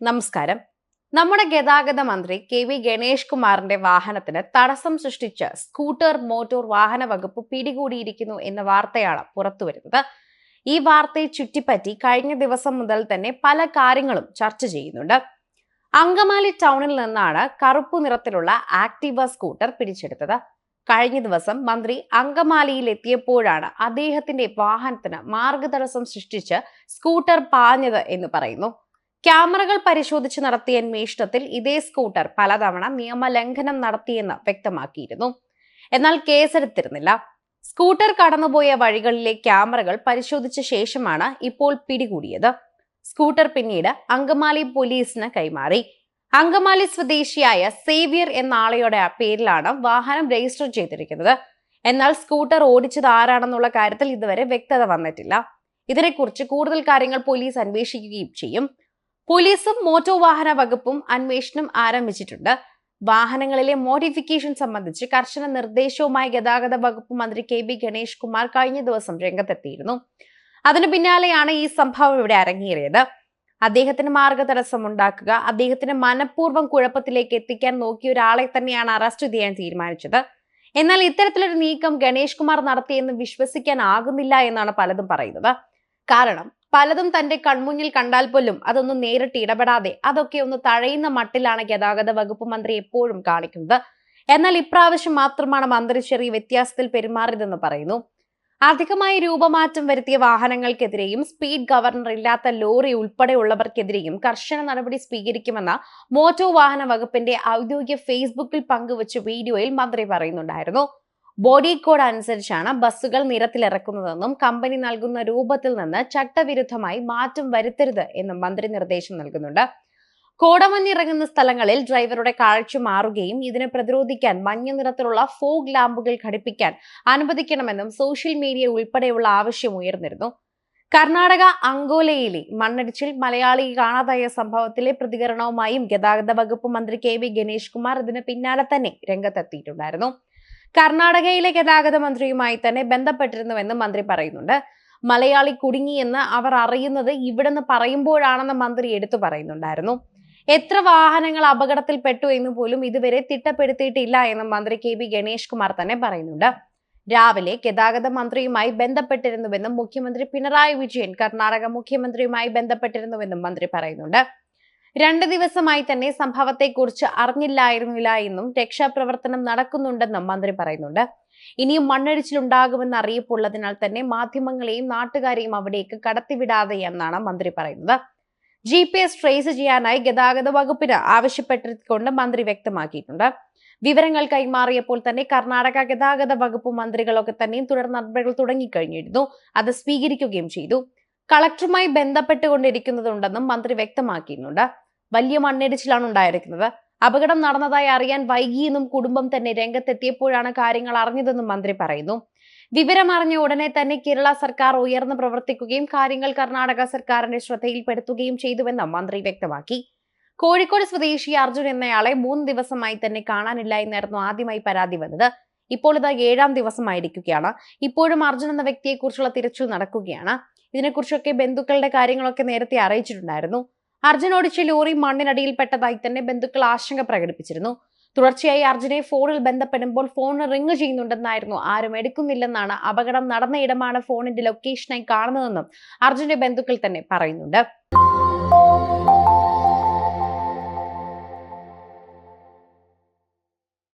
നമസ്കാരം. നമ്മുടെ ഗതാഗത മന്ത്രി കെ വി ഗണേഷ് കുമാറിന്റെ വാഹനത്തിന് തടസ്സം സൃഷ്ടിച്ച് സ്കൂട്ടർ മോട്ടോർ വാഹന വകുപ്പ് പിടികൂടിയിരിക്കുന്നു എന്ന വാർത്തയാണ് പുറത്തുവരുന്നത്. ഈ വാർത്തയെ ചുറ്റിപ്പറ്റി കഴിഞ്ഞ ദിവസം മുതൽ തന്നെ പല കാര്യങ്ങളും ചർച്ച ചെയ്യുന്നുണ്ട്. അങ്കമാലി ടൗണിൽ നിന്നാണ് കറുപ്പു നിറത്തിലുള്ള ആക്ടീവ സ്കൂട്ടർ പിടിച്ചെടുത്തത്. കഴിഞ്ഞ ദിവസം മന്ത്രി അങ്കമാലിയിൽ എത്തിയപ്പോഴാണ് അദ്ദേഹത്തിന്റെ വാഹനത്തിന് മാർഗതടസ്സം സൃഷ്ടിച്ച് സ്കൂട്ടർ പാഞ്ഞത് എന്ന് പറയുന്നു. ക്യാമറകൾ പരിശോധിച്ച് നടത്തിയ അന്വേഷണത്തിൽ ഇതേ സ്കൂട്ടർ പലതവണ നിയമലംഘനം നടത്തിയെന്ന് വ്യക്തമാക്കിയിരുന്നു. എന്നാൽ കേസെടുത്തിരുന്നില്ല. സ്കൂട്ടർ കടന്നുപോയ വഴികളിലെ ക്യാമറകൾ പരിശോധിച്ച ശേഷമാണ് ഇപ്പോൾ പിടികൂടിയത്. സ്കൂട്ടർ പിന്നീട് അങ്കമാലി പോലീസിന് കൈമാറി. അങ്കമാലി സ്വദേശിയായ സേവിയർ എന്ന ആളെയുടെ പേരിലാണ് വാഹനം രജിസ്റ്റർ ചെയ്തിരിക്കുന്നത്. എന്നാൽ സ്കൂട്ടർ ഓടിച്ചത് ആരാണെന്നുള്ള കാര്യത്തിൽ ഇതുവരെ വ്യക്തത വന്നിട്ടില്ല. ഇതിനെക്കുറിച്ച് കൂടുതൽ കാര്യങ്ങൾ പോലീസ് അന്വേഷിക്കുകയും ചെയ്യും. പോലീസും മോട്ടോർ വാഹന വകുപ്പും അന്വേഷണം ആരംഭിച്ചിട്ടുണ്ട്. വാഹനങ്ങളിലെ മോഡിഫിക്കേഷൻ സംബന്ധിച്ച് കർശന നിർദ്ദേശവുമായി ഗതാഗത വകുപ്പ് മന്ത്രി കെ ബി ഗണേഷ് കുമാർ കഴിഞ്ഞ ദിവസം രംഗത്തെത്തിയിരുന്നു. അതിനു പിന്നാലെയാണ് ഈ സംഭവം ഇവിടെ അരങ്ങേറിയത്. അദ്ദേഹത്തിന് മാർഗതടസ്സം ഉണ്ടാക്കുക അദ്ദേഹത്തിന് മനഃപൂർവം കുഴപ്പത്തിലേക്ക് എത്തിക്കാൻ നോക്കിയ ഒരാളെ തന്നെയാണ് അറസ്റ്റ് ചെയ്യാൻ തീരുമാനിച്ചത്. എന്നാൽ ഇത്തരത്തിലൊരു നീക്കം ഗണേഷ് കുമാർ നടത്തിയെന്ന് വിശ്വസിക്കാൻ ആകുന്നില്ല എന്നാണ് പലതും പറയുന്നത്. കാരണം പലതും തന്റെ കൺമുന്നിൽ കണ്ടാൽ പോലും അതൊന്നും നേരിട്ട് ഇടപെടാതെ അതൊക്കെ ഒന്ന് തഴയുന്ന മട്ടിലാണ് ഗതാഗത വകുപ്പ് മന്ത്രി എപ്പോഴും കാണിക്കുന്നത്. എന്നാൽ ഇപ്രാവശ്യം മാത്രമാണ് മന്ത്രി ചെറിയ വ്യത്യാസത്തിൽ പെരുമാറിയതെന്ന് പറയുന്നു. അധികമായി രൂപമാറ്റം വരുത്തിയ വാഹനങ്ങൾക്കെതിരെയും സ്പീഡ് ഗവർണർ ഇല്ലാത്ത ലോറി ഉൾപ്പെടെയുള്ളവർക്കെതിരെയും കർശന നടപടി സ്വീകരിക്കുമെന്ന മോട്ടോർ വാഹന വകുപ്പിന്റെ ഔദ്യോഗിക ഫേസ്ബുക്കിൽ പങ്കുവച്ച വീഡിയോയിൽ മന്ത്രി പറയുന്നുണ്ടായിരുന്നു. ബോഡി കോഡ് അനുസരിച്ചാണ് ബസ്സുകൾ നിരത്തിലിറക്കുന്നതെന്നും കമ്പനി നൽകുന്ന രൂപത്തിൽ നിന്ന് ചട്ടവിരുദ്ധമായി മാറ്റം വരുത്തരുത് എന്നും മന്ത്രി നിർദ്ദേശം നൽകുന്നുണ്ട്. കോടമഞ്ഞിറങ്ങുന്ന സ്ഥലങ്ങളിൽ ഡ്രൈവറുടെ കാഴ്ച മാറുകയും ഇതിനെ പ്രതിരോധിക്കാൻ മഞ്ഞ നിറത്തിലുള്ള ഫോഗ് ലാമ്പുകൾ ഘടിപ്പിക്കാൻ അനുവദിക്കണമെന്നും സോഷ്യൽ മീഡിയ ഉൾപ്പെടെയുള്ള ആവശ്യം ഉയർന്നിരുന്നു. കർണാടക അങ്കോലയിലെ മണ്ണിടിച്ചിൽ മലയാളി കാണാതായ സംഭവത്തിലെ പ്രതികരണവുമായും ഗതാഗത വകുപ്പ് മന്ത്രി കെ വി ഗണേഷ് കുമാർ ഇതിന് പിന്നാലെ തന്നെ രംഗത്തെത്തിയിട്ടുണ്ടായിരുന്നു. കർണാടകയിലെ ഗതാഗത മന്ത്രിയുമായി തന്നെ ബന്ധപ്പെട്ടിരുന്നുവെന്ന് മന്ത്രി പറയുന്നുണ്ട്. മലയാളി കുടുങ്ങിയെന്ന് അവർ അറിയുന്നത് ഇവിടെന്ന് പറയുമ്പോഴാണെന്ന് മന്ത്രി എടുത്തു പറയുന്നുണ്ടായിരുന്നു. എത്ര വാഹനങ്ങൾ അപകടത്തിൽപ്പെട്ടു എന്ന് പോലും ഇതുവരെ തിട്ടപ്പെടുത്തിയിട്ടില്ല എന്ന് മന്ത്രി കെ ബി ഗണേഷ് കുമാർ തന്നെ പറയുന്നുണ്ട്. രാവിലെ ഗതാഗത മന്ത്രിയുമായി ബന്ധപ്പെട്ടിരുന്നുവെന്നും മുഖ്യമന്ത്രി പിണറായി വിജയൻ കർണാടക മുഖ്യമന്ത്രിയുമായി ബന്ധപ്പെട്ടിരുന്നുവെന്നും മന്ത്രി പറയുന്നുണ്ട്. രണ്ട് ദിവസമായി തന്നെ സംഭവത്തെക്കുറിച്ച് അറിഞ്ഞില്ലായിരുന്നില്ല എന്നും രക്ഷാപ്രവർത്തനം നടക്കുന്നുണ്ടെന്നും മന്ത്രി പറയുന്നുണ്ട്. ഇനിയും മണ്ണടിച്ചിലുണ്ടാകുമെന്ന് അറിയിപ്പുള്ളതിനാൽ തന്നെ മാധ്യമങ്ങളെയും നാട്ടുകാരെയും അവിടേക്ക് കടത്തിവിടാതെ എന്നാണ് മന്ത്രി പറയുന്നത്. ജി പി എസ് ട്രേസ് ചെയ്യാനായി ഗതാഗത വകുപ്പിന് ആവശ്യപ്പെട്ടുകൊണ്ട് മന്ത്രി വ്യക്തമാക്കിയിട്ടുണ്ട്. വിവരങ്ങൾ കൈമാറിയപ്പോൾ തന്നെ കർണാടക ഗതാഗത വകുപ്പ് മന്ത്രികളൊക്കെ തന്നെയും തുടർ നടപടികൾ തുടങ്ങിക്കഴിഞ്ഞിരുന്നു. അത് സ്വീകരിക്കുകയും ചെയ്തു. കളക്ടറുമായി ബന്ധപ്പെട്ടുകൊണ്ടിരിക്കുന്നതുണ്ടെന്നും മന്ത്രി വ്യക്തമാക്കിയിട്ടുണ്ട്. വലിയ മണ്ണിടിച്ചിലാണ് ഉണ്ടായിരിക്കുന്നത്. അപകടം നടന്നതായി അറിയാൻ വൈകിയെന്നും കുടുംബം തന്നെ രംഗത്തെത്തിയപ്പോഴാണ് കാര്യങ്ങൾ അറിഞ്ഞതെന്നും മന്ത്രി പറയുന്നു. വിവരം അറിഞ്ഞ ഉടനെ തന്നെ കേരള സർക്കാർ ഉയർന്നു പ്രവർത്തിക്കുകയും കാര്യങ്ങൾ കർണാടക സർക്കാരിന്റെ ശ്രദ്ധയിൽപ്പെടുത്തുകയും ചെയ്തുവെന്ന് മന്ത്രി വ്യക്തമാക്കി. കോഴിക്കോട് സ്വദേശി അർജുൻ എന്നയാളെ മൂന്ന് ദിവസമായി തന്നെ കാണാനില്ല എന്നായിരുന്നു ആദ്യമായി പരാതി വന്നത്. ഇപ്പോൾ ഇത് ഏഴാം ദിവസമായിരിക്കുകയാണ്. ഇപ്പോഴും അർജുൻ എന്ന വ്യക്തിയെക്കുറിച്ചുള്ള തിരച്ചിൽ നടക്കുകയാണ്. ഇതിനെക്കുറിച്ചൊക്കെ ബന്ധുക്കളുടെ കാര്യങ്ങളൊക്കെ നേരത്തെ അറിയിച്ചിട്ടുണ്ടായിരുന്നു. അർജുൻ ഓടിച്ച ലോറി മണ്ണിനടിയിൽപ്പെട്ടതായി തന്നെ ബന്ധുക്കൾ ആശങ്ക പ്രകടിപ്പിച്ചിരുന്നു. തുടർച്ചയായി അർജുനെ ഫോണിൽ ബന്ധപ്പെടുമ്പോൾ ഫോൺ റിങ് ചെയ്യുന്നുണ്ടെന്നായിരുന്നു. ആരും എടുക്കുന്നില്ലെന്നാണ് അപകടം നടന്ന ഇടമാണ് ഫോണിന്റെ ലൊക്കേഷനായി കാണുന്നതെന്നും അർജുന്റെ ബന്ധുക്കൾ തന്നെ പറയുന്നുണ്ട്.